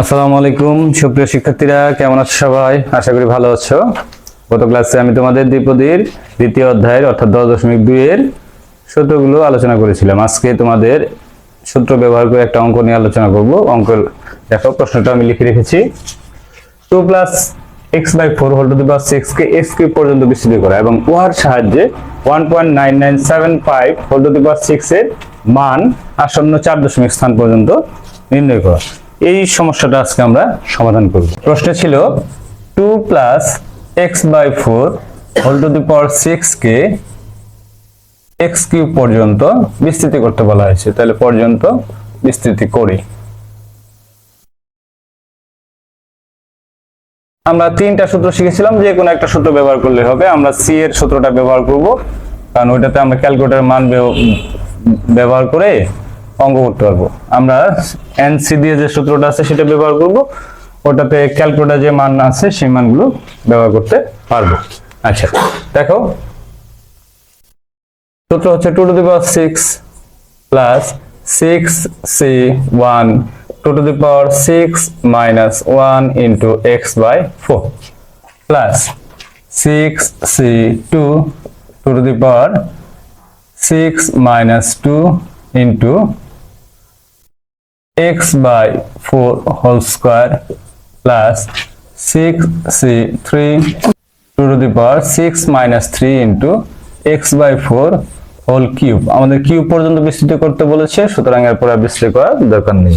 আসসালামু আলাইকুম, সুপ্রিয় শিক্ষার্থীরা, কেমন আছো সবাই? আশা করি ভালো আছো। গত ক্লাসে আমি তোমাদের দ্বিপদীর দ্বিতীয় অধ্যায়ের, অর্থাৎ দশ দশমিক দুইয়ের সূত্রগুলো আলোচনা করেছিলাম। আজকে তোমাদের সূত্র ব্যবহার করে একটা অঙ্ক নিয়ে আলোচনা করব। অঙ্কের দেখো, প্রশ্নটা আমি লিখে রেখেছি। Two plus x by four whole to power six K x cube পর্যন্ত বিস্তৃত করা। এবং উহার সাহায্যে one point nine nine seven five whole to power six এর মান আসন্ন চার দশমিক স্থান পর্যন্ত নির্ণয় করা। এই সমস্যাটা আজকে আমরা সমাধান করব। প্রশ্ন ছিল two plus x by four whole to the power six K x cube পর্যন্ত বিস্তৃতি করতে বলা হয়েছে। তাহলে পর্যন্ত বিস্তৃতি করি। আমরা তিনটা সূত্র শিখেছিলাম, যে কোনো একটা সূত্র ব্যবহার করলে হবে। আমরা সি এর সূত্রটা ব্যবহার করব, কারণ ওইটাতে আমরা ক্যালকুলেটর মান ব্যবহার করে অঙ্ক করতে পারব। আমরা এনসি দিয়ে যে সূত্রটা আছে সেটা ব্যবহার করব। ওটাতে ক্যালকুলেটার যে মান আছে সেই মানগুলো ব্যবহার করতে পারব। আচ্ছা দেখো। সূত্র হচ্ছে two to the power six plus six C one two to the power six minus one into x by four plus six C two two to the power six minus two into four whole square plus six C three two to the power six minus three into x by four whole cube আমাদের cube পর্যন্ত বিস্তৃত করতে বলেছে, সুতরাং এরপর আর বিস্তৃত করার দরকার নেই।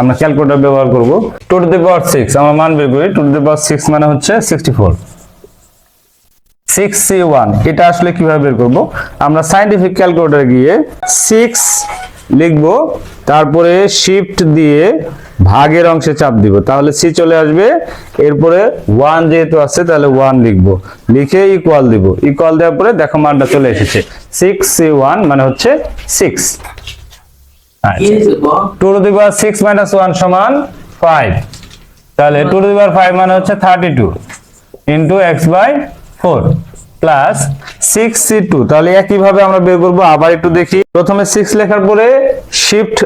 আমরা ক্যালকুলেটর ব্যবহার করব। Two to the power six আমরা মান বের করি। Two to the power six মানে হচ্ছে sixty four six C one এটা আসলে কীভাবে বের করব? আমরা সাইন্টিফিক ক্যালকুলেটর গিয়ে সিক্স লিখব তারপরে শিফট দিয়ে ভাগের অংশে চাপ দিব। তাহলে সি চলে আসবে। এরপরে ওয়ান যেহেতু আছে তাহলে ওয়ান লিখব। লিখে ইকুয়াল দিব। ইকুয়াল দেওয়ার পরে দেখো মানটা চলে এসেছে। সিক্স সি ওয়ান মানে হচ্ছে six two to the power six minus one সমান ফাইভ তাহলে two to the power five মানে হচ্ছে thirty two into x by four plus six C two তাহলে একইভাবে আমরা বের করব, আবার একটু দেখি। প্রথমে সিক্স লেখার পরে শিফট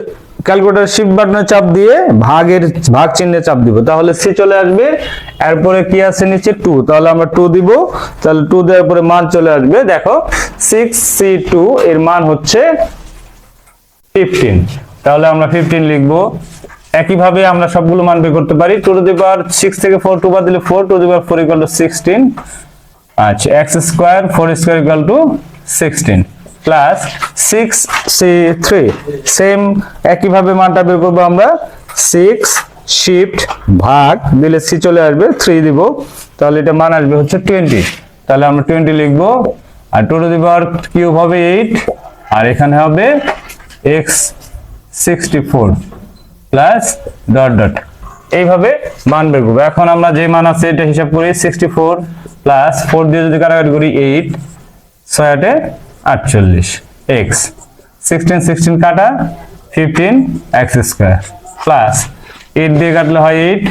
ক্যালকুলেটর শিফট বাটনে চাপ দিয়ে ভাগের ভাগ চিহ্নে চাপ দিব। তাহলে সি চলে আসবে, এরপরে কি আছে নিচে? টু তাহলে আমরা টু দিব। তাহলে টু দেওয়ার পরে মান চলে আসবে, দেখো সিক্স সি টু এর মান হচ্ছে ফিফটিন তাহলে আমরা ফিফটিন লিখব। একইভাবে আমরা সবগুলো মান বের করতে পারি। টু টু দি সিক্স থেকে ফোর টু বাদ দিলে four to the power four equal to sixteen আচ্ছা x square four square equal to sixteen plus six C three same একইভাবে মানটা বের করব আমরা সিক্স শিফট ভাগ, দিলে সি চলে আসবে থ্রি দিব, তাহলে এটা মান আসবে হচ্ছে টোয়েন্টি তাহলে আমরা টোয়েন্টি লিখব, আর two to the power cube হবে এইট আর এখানে হবে x sixty four plus dot dot এইভাবে মান বের করব। এখন আমরা যে মান আছে এটা হিসাব করি সিক্সটি ফোর প্লাস ফোর দিয়ে যদি কাটাকাটি করি এইট, ছয় আটে আটচল্লিশ। এক্স সিক্সটিন সিক্সটিন কাটা fifteen x square plus eight দিয়ে কাটলে হয় এইট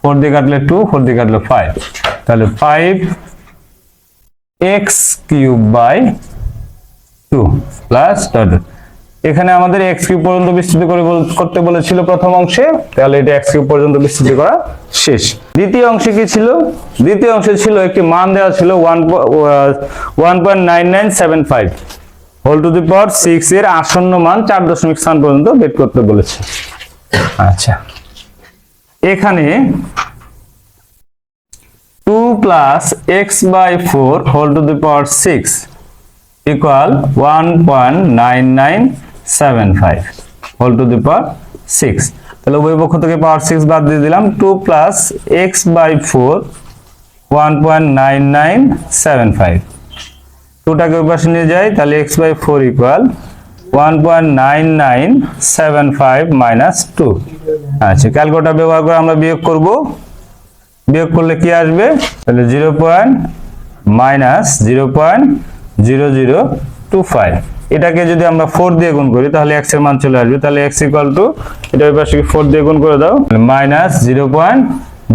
ফোর দিয়ে কাটলে টু ফোর দিয়ে কাটলে ফাইভ তাহলে five x cube by two plus এখানে আমাদের এক্স কিউব পর্যন্ত বিস্তৃত করে করতে বলেছিল প্রথম অংশে। তাহলে এটা এক্স কিউব পর্যন্ত বিস্তৃত করা শেষ। দ্বিতীয় অংশে কি ছিল? দ্বিতীয় অংশে ছিল একটি মান দেওয়া ছিল one point nine nine seven five whole to the power six এর আসন্ন মান চার দশমিক স্থান পর্যন্ত বের করতে বলেছে। আচ্ছা। এখানে two plus x by four whole to the power six nine nine seven five whole to the power six তাহলে উভয় পক্ষ থেকে পাওয়ার সিক্স বাদ দিয়ে দিলাম two plus x by four one point nine nine seven five টুটাকে ওই পাশে নিয়ে যাই, তাহলে x by four equal one point nine nine seven five minus two আচ্ছা ক্যালকুলেটার ব্যবহার করে আমরা বিয়োগ করব। বিয়োগ করলে কি আসবে? তাহলে zero point minus zero point zero zero two five এটাকে যদি আমরা ফোর দিয়ে গুণ করি, তাহলে এক্সের মান চলে আসবে। তাহলে এক্স ইকুয়াল টু এটা ওই পাশে ফোর দিয়ে গুণ করে দাও? Minus zero point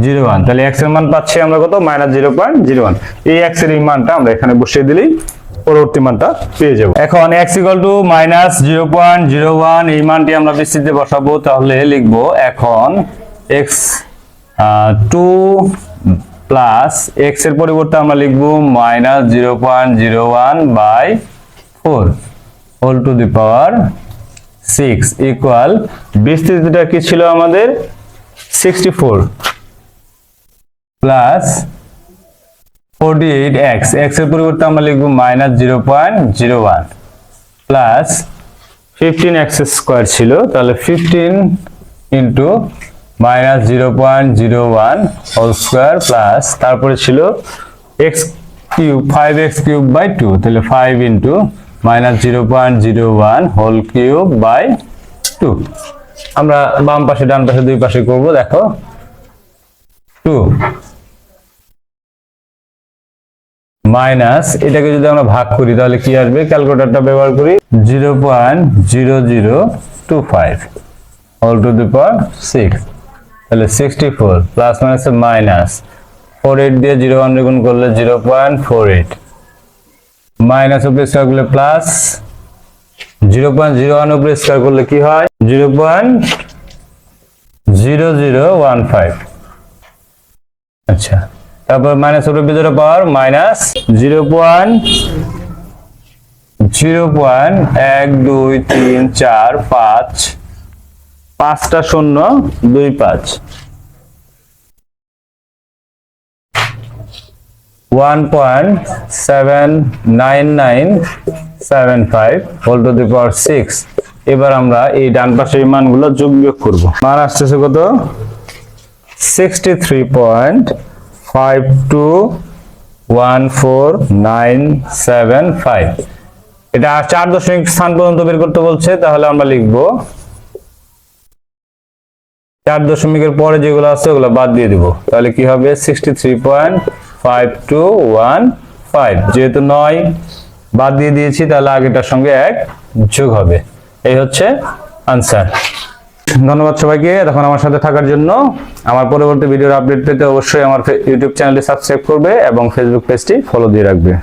zero one তাহলে এক্সের মান পাচ্ছি আমরা কত? Minus zero point zero one এই এক্সের এই মানটা আমরা এখানে বসিয়ে দিলেই পরবর্তী মানটা পেয়ে যাব। এখন x equal to minus zero point zero one এই মানটি আমরা বিস্তৃতি বসাবো। তাহলে লিখব এখন এক্স টু প্লাস এক্সের পরিবর্তে আমরা লিখব minus zero point zero one by four whole to the power six equal বিস্তৃতিটা কি ছিল আমাদের? Sixty four plus forty eight x এক্সের পরিবর্তে আমরা লিখব minus zero point zero one plus fifteen x square ছিল, তাহলে fifteen into minus zero point zero one whole square plus তারপরে ছিল x cube five x cube by two তাহলে five into minus zero point zero one whole cube by two. আমরা বাম পাশে, ডান পাশে, দুই পাশে করব, দেখো। টু মাইনাস, এটাকে যদি আমরা ভাগ করি, তাহলে কি আসবে? ক্যালকুলেটরটা ব্যবহার করি zero point zero zero two five whole to the power six. তাহলে sixty four plus minus minus. Four eight দিয়ে জিরো ওয়ান গুণ করলে zero point four eight. Minus উপরে করলে plus zero point zero one উপরে করলে কি হয়? জিরো আচ্ছা তারপর মাইনাস উপরে power minus zero point zero point এক দুই তিন চার পাঁচ, পাঁচটা শূন্য দুই পাঁচ। One point seven nine nine seven five six এবার আমরা এই ডান পাশের মানগুলো যোগ বিয়োগ করব। মান আসতেছে কত? Sixty three point five two one four nine seven five এটা চার দশমিক স্থান পর্যন্ত বের করতে বলছে, তাহলে আমরা লিখব চার দশমিকের পরে যেগুলো আছে ওগুলো বাদ দিয়ে দিব। তাহলে কি হবে? Sixty three point five two one five যেহেতু নয়, বাদ দিয়ে দিয়েছি, তাহলে আগেটার সঙ্গে এক যোগ হবে। এই হচ্ছে আনসার ধন্যবাদ সবাইকে এখন আমার সাথে থাকার জন্য। আমার পরবর্তী ভিডিওর আপডেট পেতে অবশ্যই আমার ইউটিউব চ্যানেলটি সাবস্ক্রাইব করবে এবং ফেসবুক পেজটি ফলো দিয়ে রাখবে।